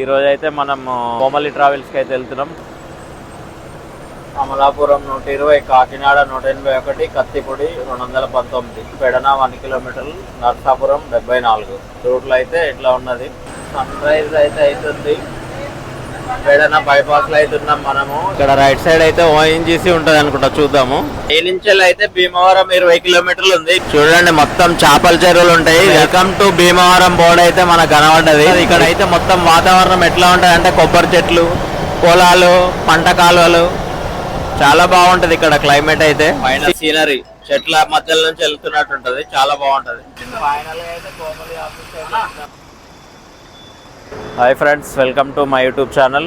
ఈరోజు అయితే మనం కోమలి ట్రావెల్స్కి అయితే వెళ్తున్నాం. అమలాపురం నూట ఇరవై కాకినాడ నూట ఎనభై ఒకటి కత్తిపొడి రెండు వందల పంతొమ్మిది పెడన వన్ కిలోమీటర్లు నర్సాపురం డెబ్బై నాలుగు. రూట్లో అయితే ఇట్లా ఉన్నది? సన్ రైజ్ అయితే అవుతుంది. ఏదైనా బైపాస్లో అయితే ఉన్నాం మనము. ఇక్కడ రైట్ సైడ్ అయితే ఓఎన్జీసీ ఉంటది అనుకుంటా చూద్దాము. ఈ నుంచి అయితే భీమవరం ఇరవై కిలోమీటర్లు ఉంది. చూడండి మొత్తం చేపల చెరువులు ఉంటాయి. వెల్కమ్ టు భీమవరం బోర్డు అయితే మనకు కనబడ్డది. ఇక్కడ అయితే మొత్తం వాతావరణం ఎట్లా ఉంటది అంటే కొబ్బరి చెట్లు పొలాలు పంట కాలువలు. చాలా బాగుంటది ఇక్కడ క్లైమేట్ అయితే. పైన సీనరీ చెట్ల మధ్యలో నుంచి వెళ్తున్నట్టు ఉంటది. చాలా బాగుంటది. ఫైనల్ అయితే hi friends welcome to my YouTube channel.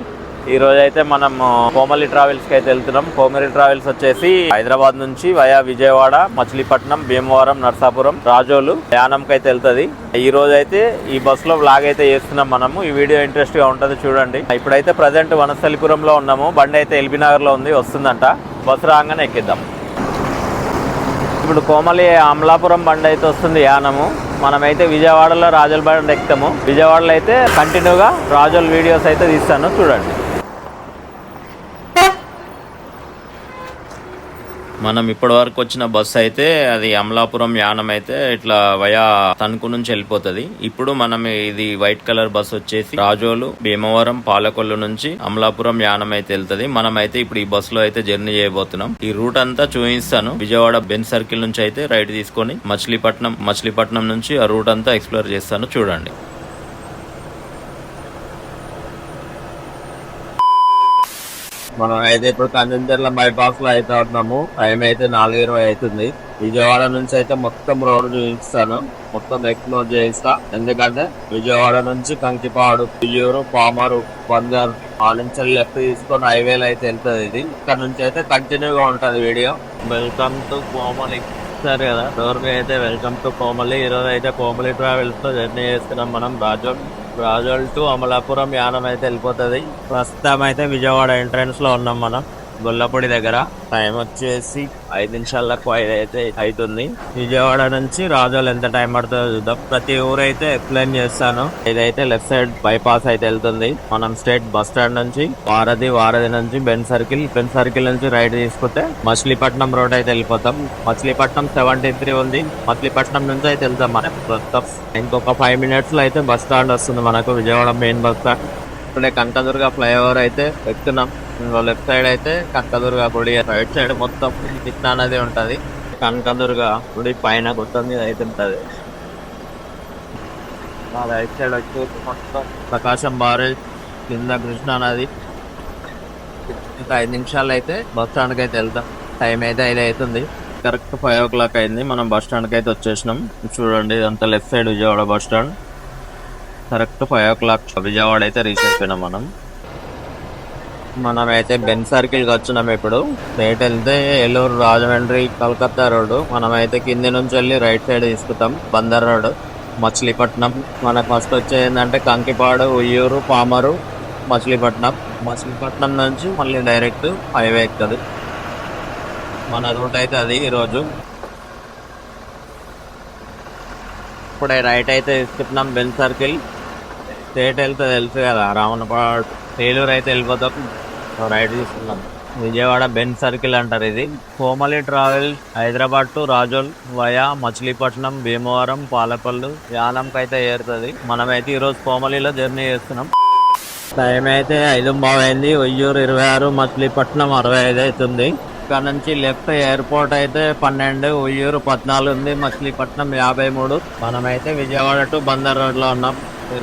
ఈ అయితే మనం కోమలి ట్రావెల్స్కి అయితే వెళ్తున్నాం. కోమలి ట్రావెల్స్ వచ్చేసి హైదరాబాద్ నుంచి వయా విజయవాడ మచిలీపట్నం భీమవరం నర్సాపురం రాజోలు యానంకి అయితే వెళ్తుంది. ఈ రోజు అయితే ఈ బస్సులో లో బ్లాగ్ అయితే చేస్తున్నాం మనము. ఈ వీడియో ఇంట్రెస్ట్గా ఉంటుంది చూడండి. ఇప్పుడైతే ప్రజెంట్ వనస్థలిపురంలో ఉన్నాము. బండి అయితే ఎల్బీ నగర్లో ఉంది వస్తుందంట. బస్సు రాగానే ఎక్కిద్దాం. ఇప్పుడు కోమలి అమలాపురం బండి అయితే వస్తుంది యానము. మనమైతే విజయవాడలో రాజుల బండి ఎక్కుతాము. విజయవాడలో అయితే కంటిన్యూగా రాజుల వీడియోస్ అయితే తీస్తాను. చూడండి. మనం ఇప్పటి వరకు వచ్చిన బస్సు అయితే అది అమలాపురం యానం అయితే ఇట్లా వయా తణుకు నుంచి వెళ్ళిపోతది. ఇప్పుడు మనం ఇది వైట్ కలర్ బస్సు వచ్చేసి రాజోలు భీమవరం పాలకొల్లు నుంచి అమలాపురం యానం అయితే వెళ్తది. మనం అయితే ఇప్పుడు ఈ బస్సులో అయితే జర్నీ చేయబోతున్నాం. ఈ రూట్ అంతా చూపిస్తాను. విజయవాడ బెన్ సర్కిల్ నుంచి అయితే రైట్ తీసుకొని మచిలీపట్నం మచిలీపట్నం నుంచి ఆ రూట్ అంతా ఎక్స్ప్లోర్ చేస్తాను. చూడండి. మనం అయితే ఇప్పుడు కందిందర్ల బైపాస్లో అయితే ఉన్నాము. టైం అయితే నాలుగు ఇరవై అవుతుంది. విజయవాడ నుంచి అయితే మొత్తం రోడ్ చూపిస్తాను. మొత్తం ఎక్స్ప్లోర్ చేయిస్తా. ఎందుకంటే విజయవాడ నుంచి కంకిపాడు పియ్యూరు పామరు బందర్ ఆ నుంచి లెఫ్ట్ తీసుకొని హైవేలో అయితే వెళ్తుంది ఇది. ఇక్కడ నుంచి అయితే కంటిన్యూగా ఉంటుంది వీడియో. వెల్కమ్ టు కోమలి సరే కదా? డోర్ అయితే వెల్కమ్ టు కోమలి ఈరోజు అయితే కోమలి ట్రావెల్స్తో జర్నీ చేస్తున్నాం మనం. రాజు రాజోల్ టు అమలాపురం యానం అయితే వెళ్ళిపోతుంది. ప్రస్తుతం అయితే విజయవాడ ఎంట్రన్స్లో ఉన్నాం మనం. గొల్లపొడి దగ్గర. టైం వచ్చేసి ఐదు నిమిషాలకు ఐదు అయితే అవుతుంది విజయవాడ నుంచి రాజోలు ఎంత టైం పడుతుందో చూద్దాం. ప్రతి ఊరు అయితే ఎక్స్ప్లెయిన్ చేస్తాను. ఇదైతే లెఫ్ట్ సైడ్ బైపాస్ అయితే వెళ్తుంది. మనం స్టేట్ బస్ స్టాండ్ నుంచి వారధి వారధి నుంచి బెన్ సర్కిల్ బెన్ సర్కిల్ నుంచి రైట్ తీసుకుంటే మచిలీపట్నం రోడ్ అయితే వెళ్ళిపోతాం. మచిలీపట్నం సెవెంటీ త్రీ ఉంది. మచిలీపట్నం నుంచి అయితే వెళ్తాం మనం. ప్రస్తుతం ఇంకొక ఫైవ్ మినిట్స్లో అయితే బస్ స్టాండ్ వస్తుంది మనకు విజయవాడ మెయిన్ బస్ స్టాండ్. ఇప్పుడే కనకదుర్గ ఫ్లైఓవర్ అయితే ఎక్కుతున్నాం. లెఫ్ట్ సైడ్ అయితే కనకదుర్గ గుడి రైట్ సైడ్ మొత్తం కృష్ణా నది ఉంటది. కనకదుర్గ గుడి పైన గుట్ట మీద అయితే ఉంటది. ఆ రైట్ సైడ్ వచ్చేసి మొత్తం ప్రకాశం బారేజ్ కింద కృష్ణా నది. ఇంకా ఐదు నిమిషాలు అయితే బస్ స్టాండ్కి అయితే వెళ్తాం. టైం అయితే ఐదు అవుతుంది. కరెక్ట్ ఫైవ్ ఓ క్లాక్ అయింది. మనం బస్ స్టాండ్కి అయితే వచ్చేసినాం. చూడండి ఇదంతా left side Vijayawada bus stand. Correct five o'clock Vijayawada అయితే రీచ్ అయిపోయినాం మనం. మనమైతే బెన్ సర్కిల్కి వచ్చినాం ఇప్పుడు. రైట్ వెళ్తే ఏలూరు రాజమండ్రి కలకత్తా రోడ్డు. మనం అయితే కింది నుంచి వెళ్ళి రైట్ సైడ్ తీసుకుతాం బందర్ రోడ్ మచిలీపట్నం. మనకు ఫస్ట్ వచ్చేది ఏంటంటే కంకిపాడు ఉయ్యూరు పామరు మచిలీపట్నం. మచిలీపట్నం నుంచి మళ్ళీ డైరెక్ట్ హైవే ఎక్కుతుంది మన రూట్ అయితే అది ఈరోజు ఇప్పుడు రైట్ అయితే తీసుకుంటున్నాం బెన్ సర్కిల్. స్టేట్ వెళ్తే తెలుసు కదా రావణపాడు ఏలూరు అయితే వెళ్ళిపోతాం. రైట్ తీసుకున్నాం విజయవాడ బెన్ సర్కిల్ అంటారు ఇది. Komali travel Hyderabad to Razole via Machilipatnam Bhimavaram Palapallu యానంకి అయితే ఏరుతుంది. మనమైతే ఈరోజు కోమలిలో జర్నీ చేస్తున్నాం. టైం అయితే ఐదు బాగైంది. ఒయ్యూరు ఇరవై ఆరు మచిలీపట్నం అరవై ఐదు అవుతుంది. ఇక్కడ నుంచి లెఫ్ట్ ఎయిర్పోర్ట్ అయితే పన్నెండు ఉయ్యూరు పద్నాలుగు ఉంది మచిలీపట్నం యాభై మూడు. మనమైతే విజయవాడ టు బందర్ రోడ్లో ఉన్నాం.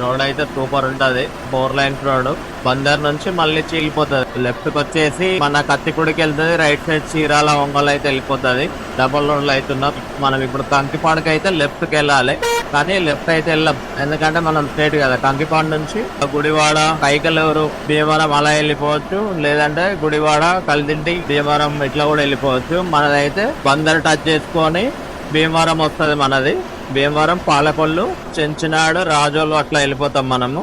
రోడ్ అయితే సూపర్ ఉంటది. Four lines road. బందర్ నుంచి మళ్ళీ చీలిపోతుంది. లెఫ్ట్కి వచ్చేసి మన కత్తికుడికి వెళ్తుంది. రైట్ సైడ్ చీరాల ఒంగోలు అయితే వెళ్ళిపోతుంది. డబల్ రోడ్లు అవుతున్నాం మనం ఇప్పుడు కంకిపాడుకి అయితే లెఫ్ట్కి వెళ్ళాలి. కానీ లెఫ్ట్ అయితే వెళ్ళాం. ఎందుకంటే మనం స్ట్రేట్ కదా. కంకిపాడు నుంచి గుడివాడ కైకలూరు భీమవరం అలా వెళ్ళిపోవచ్చు. లేదంటే గుడివాడ కలిదింటి భీమవరం ఇట్లా కూడా వెళ్ళిపోవచ్చు. మనదైతే బందర్ టచ్ చేసుకొని భీమవరం వస్తుంది మనది. భీమవరం పాలకొల్లు చెంచినాడు రాజోలు అట్లా వెళ్ళిపోతాం మనము.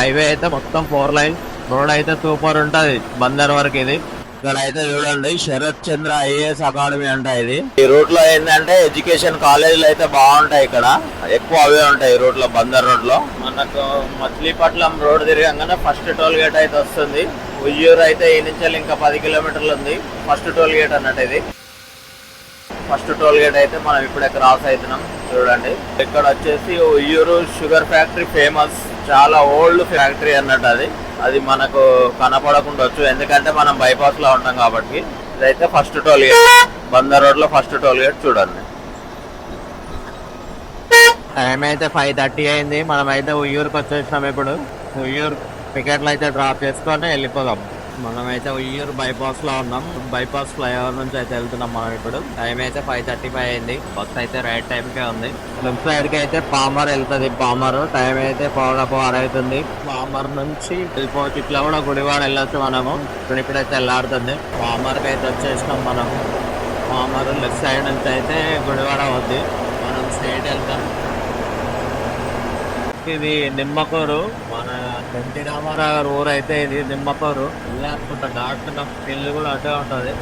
హైవే అయితే మొత్తం ఫోర్ లైన్ రోడ్ అయితే సూపర్ ఉంటది బందర్ వరకు ఇది. ఇక్కడ అయితే చూడండి శరత్ చంద్ర ఐఏఎస్ అకాడమీ అంట ఇది. ఈ రూట్లో ఏంటంటే ఎడ్యుకేషన్ కాలేజీలు అయితే బాగుంటాయి ఇక్కడ. ఎక్కువ అవే ఉంటాయి రూట్లో బందర్ రోడ్లో మనకు మచిలీపట్నం రోడ్ తిరగంగానే ఫస్ట్ టోల్ గేట్ అయితే వస్తుంది. ఉయ్యూరు అయితే ఈ నుంచి ఇంకా పది కిలోమీటర్లు ఉంది. ఫస్ట్ టోల్ గేట్ అన్నట్టు ఇది. ఫస్ట్ టోల్ గేట్ అయితే మనం ఇప్పుడే క్రాస్ అవుతున్నాం. చూడండి. ఇక్కడ వచ్చేసి ఉయ్యూరు షుగర్ ఫ్యాక్టరీ ఫేమస్ చాలా ఓల్డ్ ఫ్యాక్టరీ అన్నట్టు అది. అది మనకు కనపడకుండొచ్చు ఎందుకంటే మనం బైపాస్లో ఉంటాం కాబట్టి. ఇదైతే ఫస్ట్ టోల్ గేట్. బందర్ రోడ్లో ఫస్ట్ టోల్ గేట్ చూడండి. టైం అయితే ఫైవ్ థర్టీ అయింది. మనం అయితే ఉయ్యూరుకి వచ్చేసినాం ఇప్పుడు. ఉయ్యూరు టికెట్లు అయితే డ్రాప్ చేసుకొని వెళ్ళిపోదాం. మనమైతే ఉయ్యూరు బైపాస్లో ఉన్నాం. బైపాస్ ఫ్లైఓవర్ నుంచి అయితే వెళ్తున్నాం మనం ఇప్పుడు. టైం అయితే ఫైవ్ థర్టీ ఫైవ్ అయింది. బస్ అయితే రైట్ టైం కే ఉంది. లెఫ్ట్ సైడ్కి అయితే పామర్ వెళ్తుంది. పామర్ టైం అయితే పౌడపు అవుతుంది. పామర్ నుంచి వెళ్ళిపోవచ్చు ఇట్లా కూడా గుడివాడ వెళ్ళొచ్చు మనము. ఇప్పుడు ఇప్పుడైతే వెళ్ళాడుతుంది పామర్కి అయితే వచ్చేసినాం మనం. పామర్ లెఫ్ట్ సైడ్ నుంచి అయితే గుడివాడ అవుద్ది. మనం స్ట్రైట్ వెళ్తాం. ఇది నిమ్మకూరు. మన ఎన్టీ రామారావు గారు ఊరు అయితే ఇది నిమ్మకూరు. లేకపోతే అనుకుంటా డాక్టర్ కూడా అటే ఉంటుంది.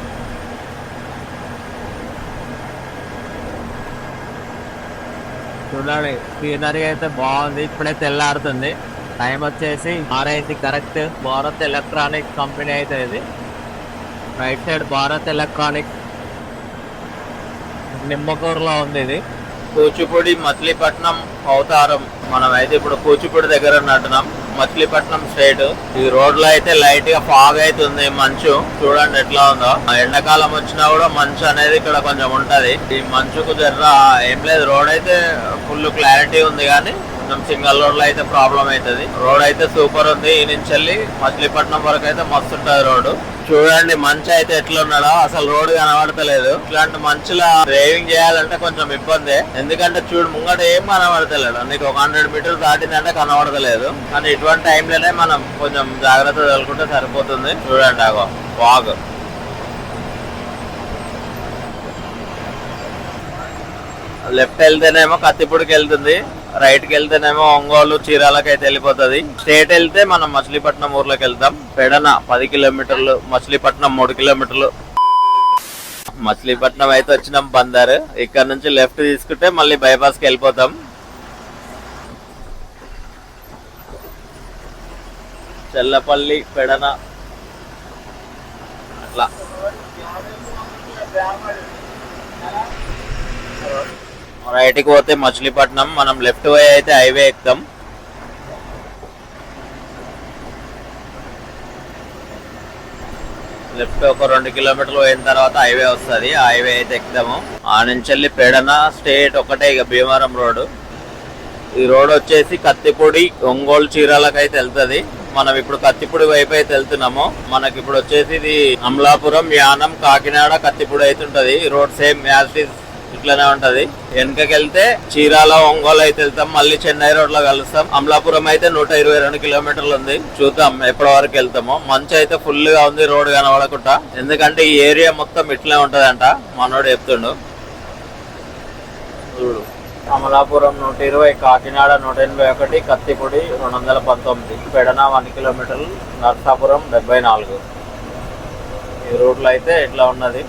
చూడాలి సీనరీ అయితే బాగుంది ఇప్పుడే తెల్లారుతుంది. టైం వచ్చేసి ఆరైంది కరెక్ట్ భారత్ ఎలక్ట్రానిక్ కంపెనీ అయితే ఇది. రైట్ సైడ్ భారత్ ఎలక్ట్రానిక్ నిమ్మకూరులో ఉంది ఇది. కూచిపూడి మచిలీపట్నం అవతారం మనం అయితే ఇప్పుడు కూచిపూడి దగ్గర ఉన్నట్టున్నాం మచిలీపట్నం స్టేట్ ఈ రోడ్లో అయితే లైట్గా ఫాగ్ అవుతుంది మంచు చూడండి ఎట్లా ఉందో. ఆ ఎండాకాలం వచ్చినా కూడా మంచు అనేది ఇక్కడ కొంచెం ఉంటది. ఈ మంచుకు జర్ర ఏం లేదు. రోడ్ అయితే ఫుల్ క్లారిటీ ఉంది కానీ కొంచెం సింగల్ రోడ్లో అయితే ప్రాబ్లం అవుతుంది. రోడ్ అయితే సూపర్ ఉంది. ఈ నుంచి వెళ్ళి మచిలీపట్నం వరకు అయితే మస్తు ఉంటుంది రోడ్డు చూడండి మంచి అయితే ఎట్లా ఉన్నాడో అసలు రోడ్ కనబడతలేదు. ఇట్లాంటి మంచులా డ్రైవింగ్ చేయాలంటే కొంచెం ఇబ్బంది. ఎందుకంటే చూడు ముంగట ఏం కనబడతలేడు నీకు ఒక హండ్రెడ్ మీటర్లు దాటిందంటే కనబడతలేదు. కానీ ఇటువంటి టైంలోనే మనం కొంచెం జాగ్రత్త తగులుకుంటే సరిపోతుంది. చూడండి అగో వాగ్ లెఫ్ట్ వెళ్తేనేమో కత్తిపూడికి వెళ్తుంది. రైట్కి వెళ్తేనేమో ఒంగోలు చీరాలకి అయితే వెళ్ళిపోతుంది. స్టేట్ వెళ్తే మనం మచిలీపట్నం ఊర్లోకి వెళ్తాం పెడన పది కిలోమీటర్లు మచిలీపట్నం మూడు కిలోమీటర్లు. మచిలీపట్నం అయితే వచ్చినాం బందర్. ఇక్కడ నుంచి లెఫ్ట్ తీసుకుంటే మళ్ళీ బైపాస్కి వెళ్ళిపోతాం. చెల్లపల్లి పెడన. అట్లా. రైట్కి పోతే మచిలీపట్నం మనం లెఫ్ట్ వే అయితే హైవే ఎక్కుతాం. లెఫ్ట్ ఒక రెండు కిలోమీటర్లు పోయిన తర్వాత హైవే వస్తుంది. హైవే అయితే ఎక్కుతాము. ఆ నుంచి వెళ్ళి పెడన స్టేట్ ఒకటే ఇక భీమవరం రోడ్. ఈ రోడ్ వచ్చేసి కత్తిపూడి ఒంగోలు చీరాలకు అయితే వెళ్తుంది. మనం ఇప్పుడు కత్తిపూడి వైపు అయితే వెళ్తున్నాము. మనకి ఇప్పుడు వచ్చేసి ఇది అమలాపురం యానం కాకినాడ కత్తిపూడి అయితే ఉంటుంది. ఈ రోడ్ సేమ్ యాజ్ ఇస్ ఇట్లానే ఉంటది. వెనకకి వెళ్తే చీరాల ఒంగోలు అయితే వెళ్తాం మళ్ళీ చెన్నై రోడ్లో కలుస్తాం. అమలాపురం అయితే నూట ఇరవై రెండు కిలోమీటర్లు ఉంది. చూద్దాం ఎప్పటి వరకు వెళ్తామో. మంచు అయితే ఫుల్గా ఉంది రోడ్ కనబడకుండా. ఎందుకంటే ఈ ఏరియా మొత్తం ఇట్లనే ఉంటదంట మనోడు చెప్తుండు. చూడు. అమలాపురం నూట ఇరవై కాకినాడ నూట ఎనభై ఒకటి కత్తిపూడి రెండు వందల పంతొమ్మిది పెడన వన్ కిలోమీటర్లు నర్సాపురం డెబ్బై నాలుగు. ఈ రూట్లో అయితే ఇట్లా ఉన్నది.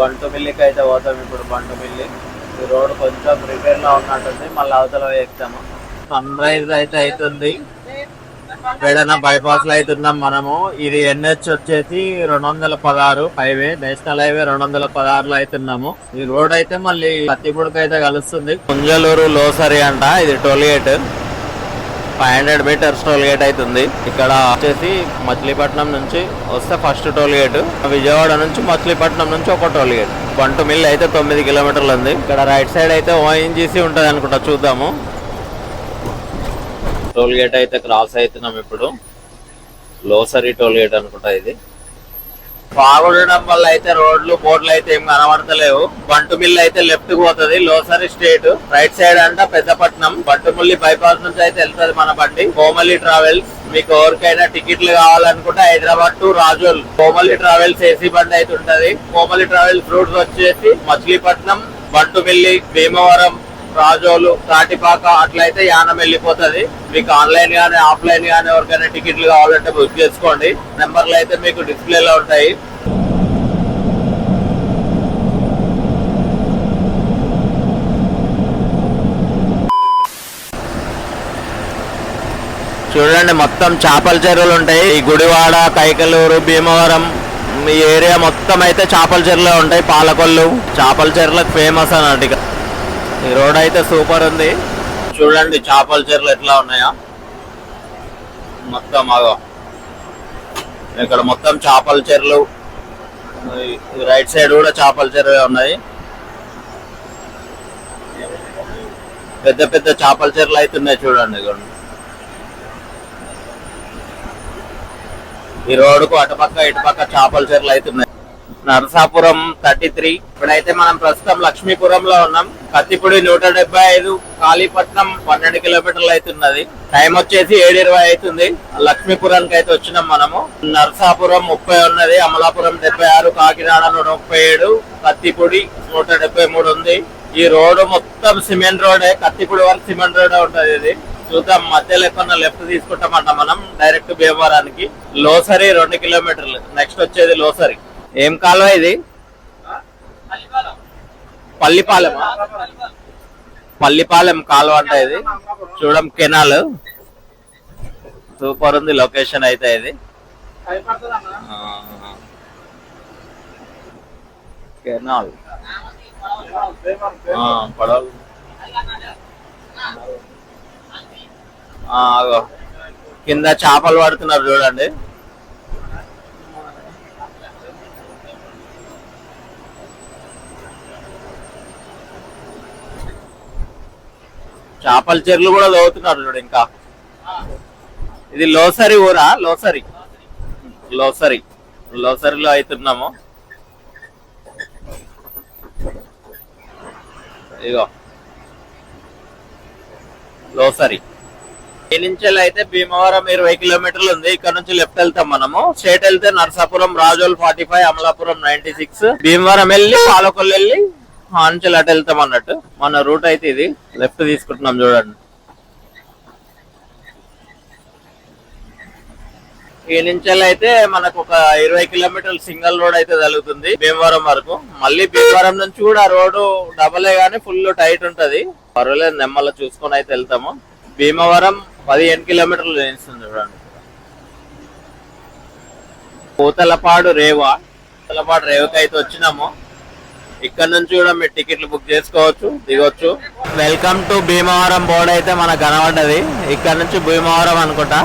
బంటుమిల్లికి అయితే పోతాం ఇప్పుడు బంటుమిల్లి ఈ రోడ్ కొంచెం రిపేర్లో ఉన్నట్టుంది మళ్ళీ అవతల ఎక్కుతాము సన్ రైజ్ అయితే అవుతుంది. వేడన బైపాస్లో అవుతున్నాం మనము. ఇది ఎన్హెచ్ వచ్చేసి రెండు వందల పదహారు హైవే నేషనల్ హైవే రెండు వందల పదహారులో అవుతున్నాము ఈ రోడ్ అయితే మళ్ళీ కత్తిపూడికి అయితే కలుస్తుంది. కుంజలూరు లోసరి అంట ఇది toll gate five hundred meters toll gate అవుతుంది ఇక్కడ వచ్చేసి మచిలీపట్నం నుంచి వస్తే ఫస్ట్ టోల్ గేట్ విజయవాడ నుంచి మచిలీపట్నం నుంచి ఒక టోల్ గేట్. బంటు మిల్ అయితే తొమ్మిది కిలోమీటర్లు ఉంది. ఇక్కడ రైట్ సైడ్ అయితే ఓఎన్జీసీ ఉంటుంది అనుకుంటా చూద్దాము. టోల్ గేట్ అయితే క్రాస్ అవుతున్నాం ఇప్పుడు. లోసరి టోల్ గేట్ అనుకుంటా ఇది. బాగుండడం వల్ల అయితే రోడ్లు బోర్డులు అయితే ఏం కనబడతలేవు. బంటు అయితే లెఫ్ట్ పోతుంది. లోసరి స్టేట్ రైట్ సైడ్ అంట పెద్దపట్నం. బంటుమిల్లి బైపాస్ నుంచి అయితే వెళ్తుంది మన బండి. కోమలి ట్రావెల్స్. మీకు ఎవరికైనా టికెట్లు కావాలనుకుంటే Hyderabad to Razole. Komali travels AC బండి అయితే ఉంటది. కోమలి ట్రావెల్స్ రూట్స్ వచ్చేసి మచిలీపట్నం బంటుమిల్లి భీమవరం రాజోలు తాటిపాక అట్లయితే యానం వెళ్ళిపోతుంది. మీకు ఆన్లైన్ గానీ ఆఫ్లైన్ గానీ ఎవరికైనా టికెట్లు కావాలంటే బుక్ చేసుకోండి. నెంబర్లు అయితే మీకు డిస్ప్లేలో ఉంటాయి. చూడండి మొత్తం చేపల చెరువులు ఉంటాయి. ఈ గుడివాడ కైకలూరు భీమవరం ఈ ఏరియా మొత్తం అయితే చేపల చెరువులే ఉంటాయి. పాలకొల్లు చేపల చెరువులకు ఫేమస్ అన్నట్టు ఈ రోడ్ అయితే సూపర్ ఉంది. చూడండి చేపల చెర్లు ఎట్లా ఉన్నాయా. మొత్తం అగో. ఇక్కడ మొత్తం చేపల చెరువులు రైట్ సైడ్ కూడా చేపల చెరువు ఉన్నాయి. పెద్ద పెద్ద చేపల చెర్లు అయితే ఉన్నాయి చూడండి ఇక్కడ ఈ రోడ్డుకు అటుపక్క ఇటుపక్క చేపల చెరువులు అయితే ఉన్నాయి. Narasapuram thirty three. ఇప్పుడైతే మనం ప్రస్తుతం లక్ష్మీపురంలో ఉన్నాం. కత్తిపూడి నూట డెబ్బై ఐదు కాళీపట్నం పన్నెండు కిలోమీటర్లు అవుతున్నది. టైం వచ్చేసి ఏడు ఇరవై అవుతుంది. లక్ష్మీపురానికి అయితే వచ్చినాం మనము. నరసాపురం ముప్పై ఉన్నది అమలాపురం డెబ్బై ఆరు కాకినాడ నూట ముప్పై ఏడు కత్తిపూడి నూట డెబ్బై మూడు ఉంది. ఈ రోడ్డు మొత్తం సిమెంట్ రోడే కత్తిపూడి వరకు సిమెంట్ రోడే ఉంటది ఇది. చూద్దాం మధ్యలో ఎక్కడ లెఫ్ట్ తీసుకుంటామంట మనం డైరెక్ట్ భీమవరానికి. లోసరి రెండు కిలోమీటర్లు నెక్స్ట్ వచ్చేది లోసరి. ఏం కాలువ ఇది? పల్లిపాలెం పల్లిపాలెం కాలువ అంట ఇది. చూడం కెనాల్. సూపర్ ఉంది లొకేషన్ అయితే ఇది. కెనాల్. పడవలు. కింద చేపలు పడుతున్నారు చూడండి. చేపల చెర్లు కూడా తవ్వుతున్నారు చూడు ఇంకా. ఇది లోసరి ఊరా? లోసరి. లోసరి. లోసరిలో అవుతున్నాము ఇగో లోసరి. ఈ నుంచి అయితే భీమవరం ఇరవై కిలోమీటర్లు ఉంది. ఇక్కడ నుంచి లెఫ్ట్ వెళ్తాం మనము. స్టేట్ వెళ్తే Narsapuram Razole forty five Amalapuram ninety six. Bhimavaram వెళ్ళి పాలకొల్లు వెళ్ళి ఆ నుంచి అటు వెళ్తాం అన్నట్టు. మన రూట్ అయితే ఇది. లెఫ్ట్ తీసుకుంటున్నాం చూడండి. ఈ నుంచి అయితే మనకు ఒక ఇరవై కిలోమీటర్ల సింగల్ రోడ్ అయితే తగులుతుంది భీమవరం వరకు. మళ్ళీ భీమవరం నుంచి కూడా రోడ్డు డబలే గానీ ఫుల్ టైట్ ఉంటది. పర్వాలేదు నెమ్మల చూసుకొని అయితే వెళ్తాము. భీమవరం పదిహేను కిలోమీటర్లు వేస్తుంది చూడండి. కోతలపాడు రేవా. కోతలపాడు రేవుకి అయితే వచ్చినాము. ఇక్కడ నుంచి కూడా మీరు టికెట్లు బుక్ చేసుకోవచ్చు దిగొచ్చు. వెల్కమ్ టు భీమవరం బోర్డు అయితే మనకు కనబడ్డది. ఇక్కడ నుంచి భీమవరం అనుకుంటా.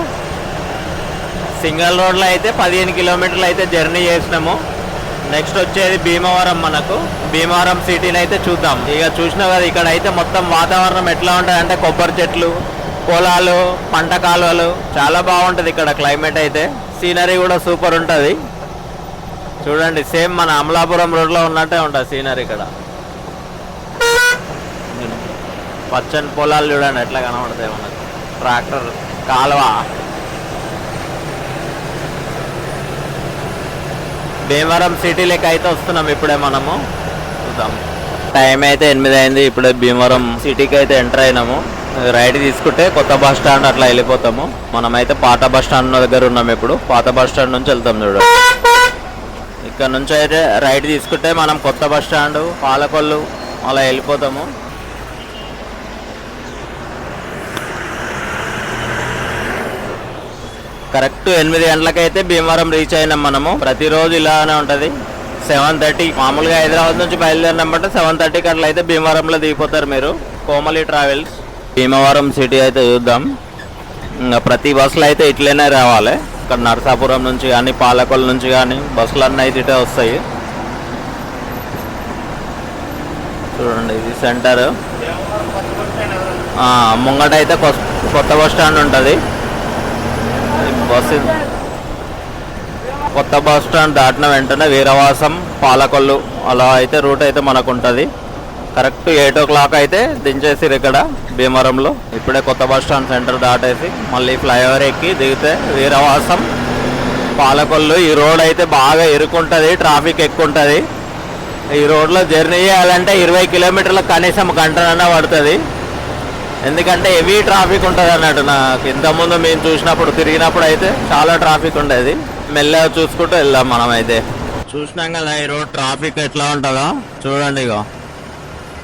సింగల్ రోడ్లో అయితే పదిహేను కిలోమీటర్లు అయితే జర్నీ చేసినాము. నెక్స్ట్ వచ్చేది భీమవరం మనకు. భీమవరం సిటీని అయితే చూద్దాం. ఇక చూసినా కదా ఇక్కడ అయితే మొత్తం వాతావరణం ఎట్లా ఉంటుంది అంటే కొబ్బరి చెట్లు పొలాలు పంట కాలువలు. చాలా బాగుంటుంది ఇక్కడ క్లైమేట్ అయితే. సీనరీ కూడా సూపర్ ఉంటుంది. చూడండి సేమ్ మన అమలాపురం రోడ్లో ఉన్నట్టే ఉంటుంది సీనరీ ఇక్కడ. పచ్చని పొలాలు చూడండి ఎట్లా కనబడతాయి మనకు. ట్రాక్టర్ కాలువ. భీమవరం సిటీ లెక్క అయితే వస్తున్నాం ఇప్పుడే మనము. చూద్దాం. టైం అయితే ఎనిమిది అయింది ఇప్పుడే భీమవరం సిటీకి అయితే ఎంటర్ అయినాము. రైట్ తీసుకుంటే కొత్త బస్ స్టాండ్ అట్లా వెళ్ళిపోతాము. మనమైతే పాత బస్ స్టాండ్ దగ్గర ఉన్నాం ఇప్పుడు. పాత బస్ స్టాండ్ నుంచి వెళ్తాం చూడండి ఇక్కడ నుంచి అయితే రైట్ తీసుకుంటే మనం కొత్త బస్ స్టాండ్ పాలకొల్లు అలా వెళ్ళిపోతాము. కరెక్ట్ ఎనిమిది గంటలకైతే భీమవరం రీచ్ అయినాం మనము. ప్రతిరోజు ఇలానే ఉంటుంది. సెవెన్ థర్టీ మామూలుగా హైదరాబాద్ నుంచి బయలుదేరినామంటే సెవెన్ థర్టీకి అట్లా అయితే భీమవరంలో దిగిపోతారు మీరు. కోమలి ట్రావెల్స్. భీమవరం సిటీ అయితే చూద్దాం. ఇంకా ప్రతి బస్సులో అయితే ఇట్లనే రావాలి. ఇక్కడ నరసాపురం నుంచి కానీ పాలకొల నుంచి కానీ బస్సులు అన్నీ అయితే ఇటే వస్తాయి. చూడండి ఇది సెంటర్. ముంగట అయితే కొత్త బస్ స్టాండ్ ఉంటుంది. బస్సు కొత్త బస్ స్టాండ్ దాటిన వెంటనే వీరవాసం పాలకొల్లు అలా అయితే రూట్ అయితే మనకు ఉంటుంది కరెక్ట్ ఎయిట్ ఓ క్లాక్ అయితే దించేసిరు ఇక్కడ భీమవరంలో. ఇప్పుడే కొత్త బస్ స్టాండ్ సెంటర్ దాటేసి మళ్ళీ ఫ్లైఓవర్ ఎక్కి దిగితే వీరవాసం. పాలకొల్లు ఈ రోడ్ అయితే బాగా ఇరుకుంటుంది ట్రాఫిక్ ఎక్కువ ఉంటుంది ఈ రోడ్లో జర్నీ చేయాలంటే ఇరవై కిలోమీటర్ల కనీసం గంటనన్నా పడుతుంది. ఎందుకంటే హెవీ ట్రాఫిక్ ఉంటుంది అన్నట్టు నాకు. ఇంతకుముందు మేము చూసినప్పుడు తిరిగినప్పుడు అయితే చాలా ట్రాఫిక్ ఉండేది. మెల్లగా చూసుకుంటూ వెళ్దాం మనం అయితే చూసినాం కదా ఈ రోడ్ ట్రాఫిక్ ఎట్లా ఉంటుందో. చూడండి ఇగో.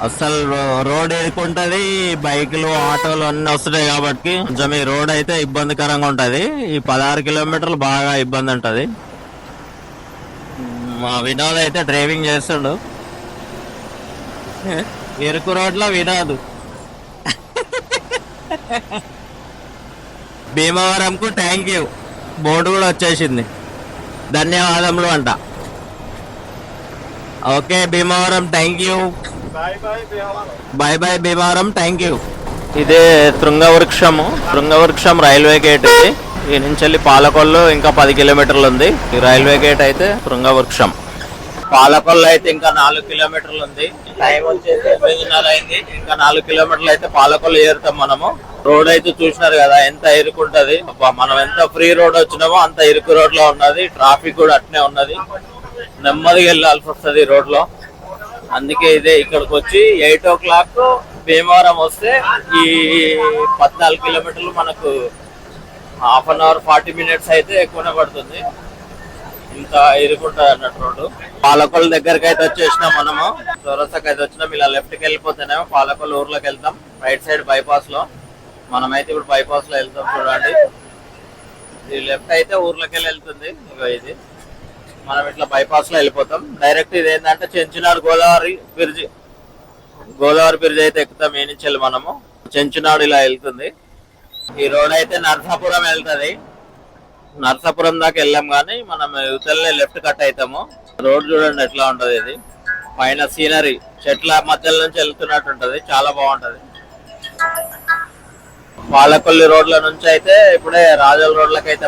అసలు రోడ్ ఎదుకుంటది బైకులు ఆటోలు అన్ని వస్తున్నాయి కాబట్టి కొంచెం ఈ రోడ్ అయితే ఇబ్బందికరంగా ఉంటది. ఈ పదహారు కిలోమీటర్లు బాగా ఇబ్బంది ఉంటది. మా వినోద్ అయితే డ్రైవింగ్ చేస్తుండు. ఎరుకు రోడ్లో వినోద్. భీమవరంకు థ్యాంక్ యూ బోర్డు కూడా వచ్చేసింది. ధన్యవాదములు అంట. Okay Bhimavaram thank you bye bye Bhimavaram thank you ఇదే తృంగవృక్షము తృంగవృక్షం రైల్వే గేట్ ఇది. ఈ నుంచి వెళ్ళి పాలకొల్లు ఇంకా పది కిలోమీటర్లు ఉంది. ఈ రైల్వే గేట్ అయితే తృంగవృక్షం పాలకొల్లు అయితే ఇంకా నాలుగు కిలోమీటర్లు ఉంది. టైం వచ్చేసి ఎనిమిదిన్నర అయింది. ఇంకా నాలుగు కిలోమీటర్లు అయితే పాలకొల్లు ఏరుతాం మనము. రోడ్ అయితే చూసినారు కదా ఎంత ఇరుకుంటది మనం ఎంత ఫ్రీ రోడ్ వచ్చినామో అంత ఇరుకు రోడ్లో ఉన్నది. ట్రాఫిక్ కూడా అట్నే ఉన్నది. నెమ్మదిగా వెళ్ళాల్సి వస్తుంది రోడ్లో. అందుకే ఇదే ఇక్కడికి వచ్చి ఎయిట్ ఓ క్లాక్ భీమవరం వస్తే ఈ పద్నాలుగు కిలోమీటర్లు మనకు half an hour forty minutes అయితే ఎక్కువనే పడుతుంది. ఇంత ఇరుకుంటుంది అన్నట్టు రోడ్డు. పాలకొల్లు దగ్గరికి అయితే వచ్చేసినాం మనము. చౌరస్తాకి అయితే వచ్చినాం. ఇలా లెఫ్ట్కి వెళ్ళిపోతేనేమో పాలకొల్లు ఊర్లోకి వెళ్తాం. రైట్ సైడ్ బైపాస్లో. మనమైతే ఇప్పుడు బైపాస్లో వెళ్తాం చూడండి. ఈ లెఫ్ట్ అయితే ఊర్లోకి వెళ్ళి వెళ్తుంది. ఇగో ఇది. మనం ఇట్లా బైపాస్లో వెళ్ళిపోతాం. డైరెక్ట్ ఇది ఏంటంటే చెంచునాడు గోదావరి బ్రిడ్జ్ గోదావరి బ్రిడ్జ్ అయితే ఎక్కుతాం. ఏ నుంచి వెళ్ళి మనము? చెంచునాడు ఇలా వెళ్తుంది. ఈ రోడ్ అయితే నర్సాపురం వెళ్తుంది. నర్సాపురం దాకా వెళ్ళాం కానీ మనం యువతలనే లెఫ్ట్ కట్ అవుతాము రోడ్ చూడండి ఎట్లా ఉంటుంది ఇది. పైన సీనరీ చెట్ల మధ్యలో నుంచి వెళ్తున్నట్టు ఉంటుంది. చాలా బాగుంటది. పాలకొల్లి రోడ్ల నుంచి అయితే ఇప్పుడే రాజోల్ రోడ్లకి అయితే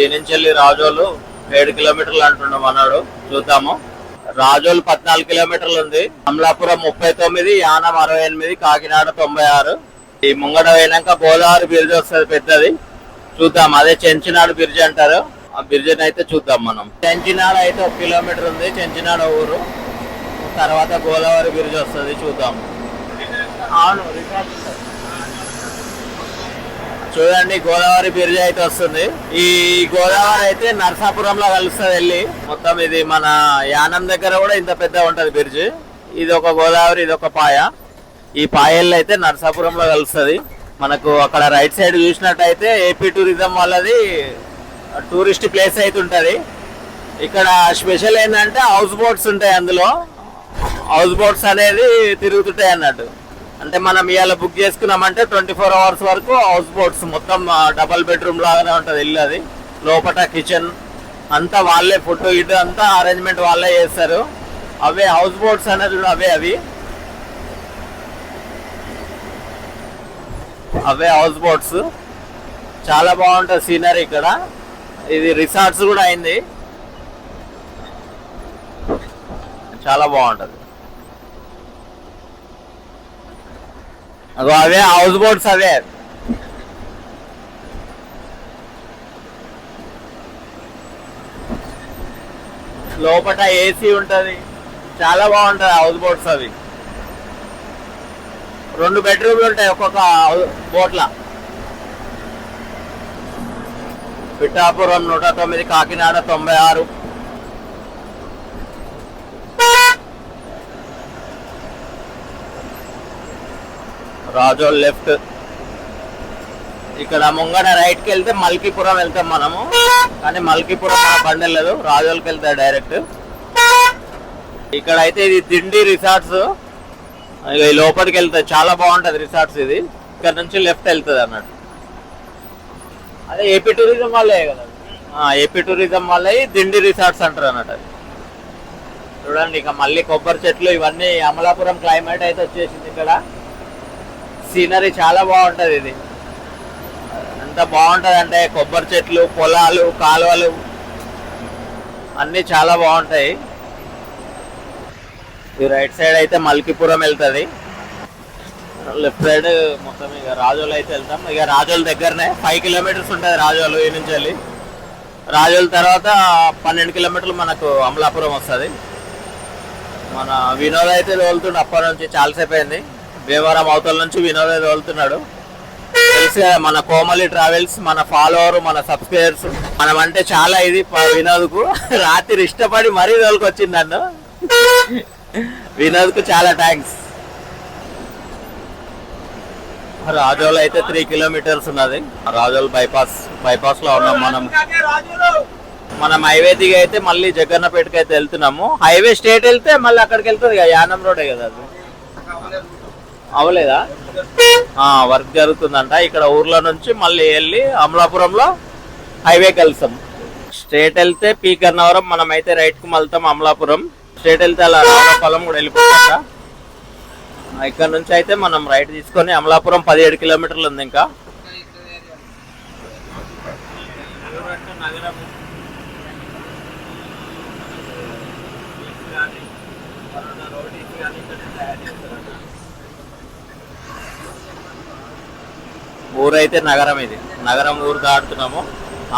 ఈ నుంచి వెళ్ళి రాజోలు ఏడు కిలోమీటర్లు అంటున్నాం అన్నాడు. చూద్దాము. రాజోలు పద్నాలుగు కిలోమీటర్లు ఉంది. అమలాపురం ముప్పై తొమ్మిది యానం అరవై ఎనిమిది కాకినాడ తొంభై ఆరు. ఈ ముంగడ పోయినాక గోదావరి బ్రిడ్జ్ వస్తుంది పెద్దది. చూద్దాం. అదే చెంచినాడు బ్రిడ్జ్ అంటారు. ఆ బ్రిడ్జ్ అయితే చూద్దాం మనం. చెంచినాడ అయితే ఒక కిలోమీటర్ ఉంది. చెంచినాడ ఊరు. తర్వాత గోదావరి బ్రిడ్జ్ వస్తుంది. చూద్దాం. అవును రికార్డ్ చూడండి గోదావరి బ్రిడ్జ్ అయితే వస్తుంది. ఈ గోదావరి అయితే నరసాపురంలో కలుస్తుంది వెళ్ళి. మొత్తం ఇది మన యానం దగ్గర కూడా ఇంత పెద్ద ఉంటది బ్రిడ్జ్ ఇది ఒక గోదావరి ఇది ఒక పాయ. ఈ పాయల్లో అయితే నరసాపురంలో కలుస్తుంది. మనకు అక్కడ రైట్ సైడ్ చూసినట్టయితే ఏపీ టూరిజం వాళ్ళది టూరిస్ట్ ప్లేస్ అయితే ఉంటుంది. ఇక్కడ స్పెషల్ ఏంటంటే హౌస్ బోట్స్ ఉంటాయి అందులో. హౌస్ బోట్స్ అనేది తిరుగుతుంటాయి అన్నట్టు. అంటే మనం ఇవాళ బుక్ చేసుకున్నామంటే ట్వంటీ ఫోర్ అవర్స్ వరకు హౌస్ బోట్స్ మొత్తం డబల్ బెడ్రూమ్ లాగానే ఉంటుంది ఇల్లు అది. లోపల కిచెన్ అంతా వాళ్ళే ఫుడ్ ఇటు అంతా అరేంజ్మెంట్ వాళ్ళే చేస్తారు. అవే హౌస్ బోట్స్ అనేది కూడా అవే అవి. అవే హౌస్ బోట్స్ చాలా బాగుంటుంది సీనరీ ఇక్కడ. ఇది రిసార్ట్స్ కూడా అయింది. చాలా బాగుంటుంది. అగో అవే హౌస్ బోట్స్ అవే. లోపల ఏసీ ఉంటుంది. చాలా బాగుంటుంది హౌస్ బోట్స్ అవి. రెండు బెడ్రూమ్లు ఉంటాయి ఒక్కొక్క బోట్ల పిఠాపురం నూట తొమ్మిది కాకినాడ తొంభై ఆరు. రాజోల్ లెఫ్ట్ ఇక్కడ ముంగడ రైట్కి వెళ్తే మల్కీపురం వెళ్తాం మనము. కానీ మల్కీపురం మన బండి వెళ్ళదు రాజోల్కి వెళ్తాయి డైరెక్ట్ ఇక్కడ అయితే ఇది తిండి రిసార్ట్స్ ఇక ఈ లోపలికి వెళ్తే చాలా బాగుంటుంది రిసార్ట్స్ ఇది. ఇక్కడ నుంచి లెఫ్ట్ వెళ్తుంది అన్నట్టు. అదే ఏపీ టూరిజం వాళ్ళే కదా. ఏపీ టూరిజం వాళ్ళే దిండి రిసార్ట్స్ అంటారు అన్నట్టు అది. చూడండి ఇక మళ్ళీ కొబ్బరి చెట్లు ఇవన్నీ అమలాపురం క్లైమేట్ అయితే వచ్చేసింది ఇక్కడ. సీనరీ చాలా బాగుంటుంది ఇది. ఎంత బాగుంటుంది అంటే కొబ్బరి చెట్లు పొలాలు కాలువలు అన్నీ చాలా బాగుంటాయి. ఈ రైట్ సైడ్ అయితే మల్కీపురం వెళ్తుంది. లెఫ్ట్ సైడ్ మొత్తం ఇక రాజోలు అయితే వెళ్తాం. ఇక రాజోల దగ్గరనే ఫైవ్ కిలోమీటర్స్ ఉంటుంది రాజోలు ఈ నుంచి వెళ్ళి. రాజోల తర్వాత పన్నెండు కిలోమీటర్లు మనకు అమలాపురం వస్తుంది. మన వినోద్ అయితే వెళ్తుండే అప్పటి నుంచి చాలాసేపు అయింది. భీమవరం అవతల నుంచి వినోద్ అయితే తెలిసి మన కోమలి ట్రావెల్స్ మన ఫాలోవర్ మన సబ్స్క్రైబర్స్ మనం అంటే చాలా ఇది వినోద్కు. రాత్రి ఇష్టపడి మరీ తోలుకొచ్చింది నన్ను. వినోద్కు చాలా థ్యాంక్స్ రాజోలు అయితే త్రీ కిలోమీటర్స్ ఉన్నది. రాజోల్ బైపాస్ బైపాస్లో ఉన్నాం మనం. మనం హైవే దిగి అయితే మళ్ళీ జగన్నపేటకి అయితే వెళ్తున్నాము. హైవే స్టేట్ వెళ్తే మళ్ళీ అక్కడికి వెళ్తుంది కదా యానం రోడే కదా అది. అవలేదా? వర్క్ జరుగుతుందంట. ఇక్కడ ఊర్లో నుంచి మళ్ళీ వెళ్ళి అమలాపురంలో హైవే కలుస్తాం స్ట్రేట్ వెళ్తే పీ గన్నవరం మనం అయితే రైట్కు మళ్తాం అమలాపురం. స్ట్రేట్ వెళ్తే అలా రావులపాలెం కూడా వెళ్ళిపోతాక ఇక్కడ నుంచి అయితే మనం రైట్ తీసుకొని అమలాపురం పదిహేడు కిలోమీటర్లు ఉంది ఇంకా. ఊరైతే నగరం ఇది. నగరం ఊరు దాటుతున్నాము.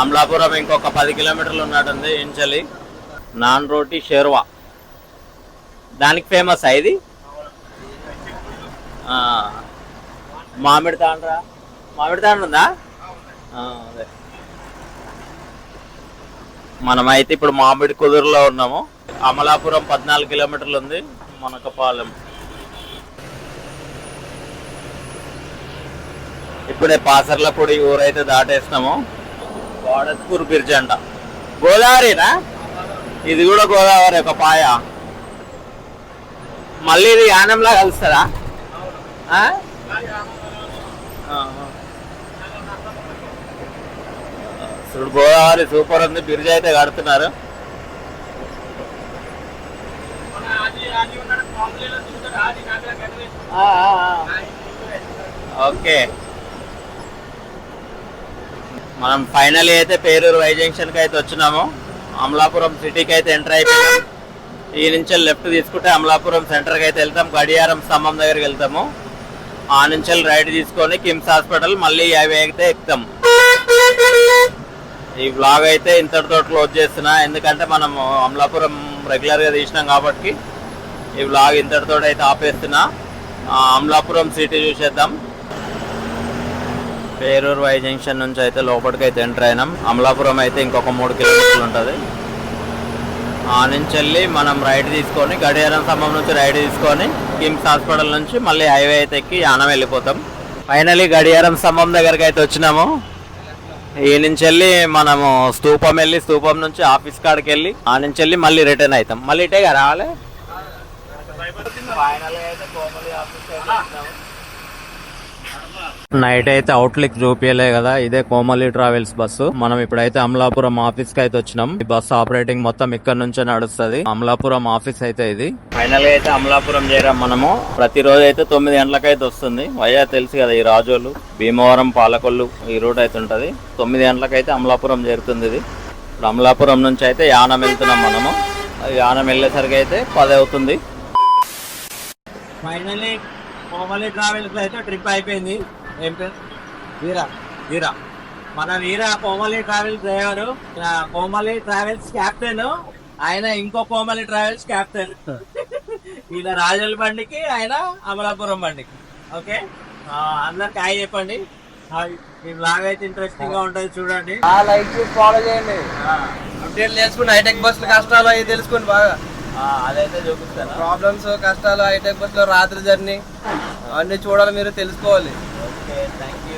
అమలాపురం ఇంకొక పది కిలోమీటర్లు ఉన్నట్టుంది ఇంచలి. నాన్ రోటీ షేర్వా. దానికి ఫేమస్ ఇది? మామిడి తాండ్రా. మామిడి తాండ్ర ఉందా? అదే. మనమైతే ఇప్పుడు మామిడి కుదురులో ఉన్నాము. అమలాపురం పద్నాలుగు కిలోమీటర్లు ఉంది. మనకపాలెం. ఇప్పుడే పాసర్లపూడి ఊరైతే దాటేసినాము. వాడత్పూర్ బ్రిడ్జ్ అంట గోదావరినా? ఇది కూడా గోదావరి ఒక పాయ. మళ్ళీ ఇది యానంలా కలుస్తారా? ఆ? గోదావరి సూపర్ ఉంది బ్రిడ్జ్ అయితే కడుతున్నారు. ఆ, ఆ. ఓకే. మనం ఫైనల్ అయితే పేరూరు వై జంక్షన్కి అయితే వచ్చినాము. అమలాపురం సిటీకి అయితే ఎంటర్ అయిపోయాం. ఈ నుంచి లెఫ్ట్ తీసుకుంటే అమలాపురం సెంటర్కి అయితే వెళ్తాం. గడియారం స్తంభం దగ్గరికి వెళ్తాము. ఆ నుంచి రైట్ తీసుకొని కిమ్స్ హాస్పిటల్ మళ్ళీ అవి అయితే ఎక్కుతాం. ఈ బ్లాగ్ అయితే ఇంతటితో క్లోజ్ చేస్తున్నా. ఎందుకంటే మనం అమలాపురం రెగ్యులర్గా తీసినాం కాబట్టి ఈ బ్లాగ్ ఇంతటితో అయితే ఆపేస్తున్నా. అమలాపురం సిటీ చూసేద్దాం. పేరూరు వై జంక్షన్ నుంచి అయితే లోపలికి అయితే ఎంటర్ అయినాం. అమలాపురం అయితే ఇంకొక మూడు కిలోమీటర్లు ఉంటుంది. ఆ నుంచి వెళ్ళి మనం రైట్ తీసుకొని గడియారం స్తంభం నుంచి రైట్ తీసుకొని కిమ్స్ హాస్పిటల్ నుంచి మళ్ళీ హైవే అయితే ఎక్కి యానం వెళ్ళిపోతాం. ఫైనలీ గడియారం స్తంభం దగ్గరికి అయితే వచ్చినాము. ఈ నుంచి వెళ్ళి మనము స్తూపం వెళ్ళి స్తూపం నుంచి ఆఫీస్ కాడికి వెళ్ళి ఆ నుంచి వెళ్ళి మళ్ళీ రిటర్న్ అవుతాం మళ్ళీ ఇటే కదా రావాలి? నైట్ అయితే అవుట్లిక్ చూపించలే కదా. ఇదే కోమలి ట్రావెల్స్ బస్సు మనం ఇప్పుడైతే అమలాపురం ఆఫీస్కి అయితే వచ్చినాం. ఈ బస్సు ఆపరేటింగ్ మొత్తం ఇక్కడ నుంచే నడుస్తుంది. అమలాపురం ఆఫీస్ అయితే ఇది. ఫైనల్గా అయితే అమలాపురం చేరాం మనము. ప్రతిరోజు అయితే తొమ్మిది గంటలకైతే వస్తుంది. వయ్యా తెలుసు కదా ఈ రాజోలు. భీమవరం పాలకొల్లు ఈ రూట్ అయితే ఉంటది. తొమ్మిది గంటలకైతే అమలాపురం చేరుతుంది ఇది. ఇప్పుడు అమలాపురం నుంచి అయితే యానం వెళ్తున్నాం మనము. యానం వెళ్ళేసరికి అయితే పది అవుతుంది. ఫైనల్లీ కోమలి ట్రావెల్స్ అయితే ట్రిప్ అయిపోయింది. ఏం పేరు? వీరా. వీరా. మన Veera Komali travels driver. Komali travels captain. ఆయన ఇంకో కోమలి ట్రావెల్స్ క్యాప్టెన్. ఈయన రాజుల బండికి ఆయన అమలాపురం బండికి. ఓకే? అందరికి హాయ్ చెప్పండి. ఈ బ్లాగ్ అయితే ఇంట్రెస్టింగ్గా ఉంటది చూడండి. ఆ లైక్ ఫాలో చేయండి. అప్డేట్ తెలుసుకోండి హైటెక్ బస్సులు కష్టాలు అవి తెలుసుకోండి బాగా. అదైతే చూపిస్తాను ప్రాబ్లమ్స్ కష్టాలు హైటెక్ బస్సులో రాత్రి జర్నీ అవన్నీ చూడాలి మీరు తెలుసుకోవాలి. Okay thank you